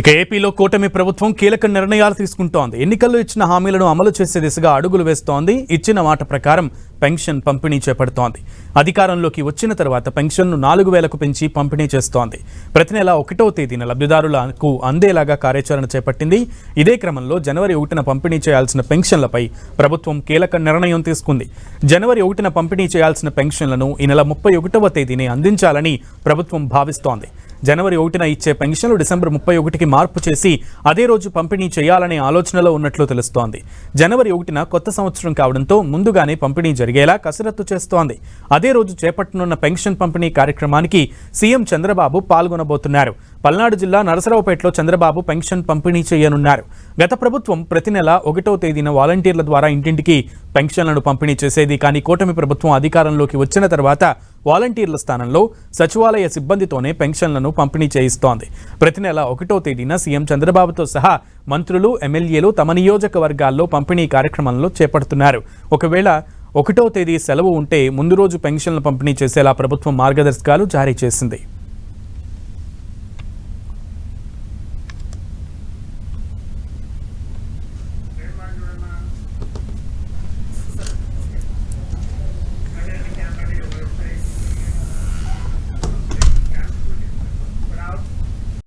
ఇక ఏపీలో కూటమి ప్రభుత్వం కీలక నిర్ణయాలు తీసుకుంటోంది. ఎన్నికల్లో ఇచ్చిన హామీలను అమలు చేసే దిశగా అడుగులు వేస్తోంది. ఇచ్చిన మాట ప్రకారం పెన్షన్ పంపిణీ చేపడుతోంది. అధికారంలోకి వచ్చిన తర్వాత పెన్షన్ను నాలుగు వేలకు పెంచి పంపిణీ చేస్తోంది. ప్రతి నెల ఒకటో తేదీన లబ్ధిదారులకు అందేలాగా కార్యాచరణ చేపట్టింది. ఇదే క్రమంలో జనవరి ఒకటిన పంపిణీ చేయాల్సిన పెన్షన్లపై ప్రభుత్వం కీలక నిర్ణయం తీసుకుంది. జనవరి ఒకటిన పంపిణీ చేయాల్సిన పెన్షన్లను ఈ నెల ముప్పై ఒకటవ తేదీనే అందించాలని ప్రభుత్వం భావిస్తోంది. జనవరి ఒకటిన ఇచ్చే పెన్షన్లు డిసెంబర్ ముప్పై ఒకటికి మార్పు చేసి అదే రోజు పంపిణీ చేయాలనే ఆలోచనలో ఉన్నట్లు తెలుస్తోంది. జనవరి ఒకటిన కొత్త సంవత్సరం కావడంతో ముందుగానే పంపిణీ జరిగేలా కసరత్తు చేస్తోంది. అదే రోజు చేపట్టనున్న పెన్షన్ పంపిణీ కార్యక్రమానికి సీఎం చంద్రబాబు పాల్గొనబోతున్నారు. పల్నాడు జిల్లా నరసరావుపేటలో చంద్రబాబు పెన్షన్ పంపిణీ చేయనున్నారు. గత ప్రభుత్వం ప్రతి నెల ఒకటో తేదీన వాలంటీర్ల ద్వారా ఇంటింటికి పెన్షన్లను పంపిణీ చేసేది. కానీ కూటమి ప్రభుత్వం అధికారంలోకి వచ్చిన తర్వాత వాలంటీర్ల స్థానంలో సచివాలయ సిబ్బందితోనే పెన్షన్లను పంపిణీ చేయిస్తోంది. ప్రతి నెల ఒకటో తేదీన సీఎం చంద్రబాబుతో సహా మంత్రులు ఎమ్మెల్యేలు తమ నియోజకవర్గాల్లో పంపిణీ కార్యక్రమంలో చేపడుతున్నారు. ఒకవేళ ఒకటో తేదీ సెలవు ఉంటే ముందు రోజు పెన్షన్లు పంపిణీ చేసేలా ప్రభుత్వం మార్గదర్శకాలు జారీ చేసింది.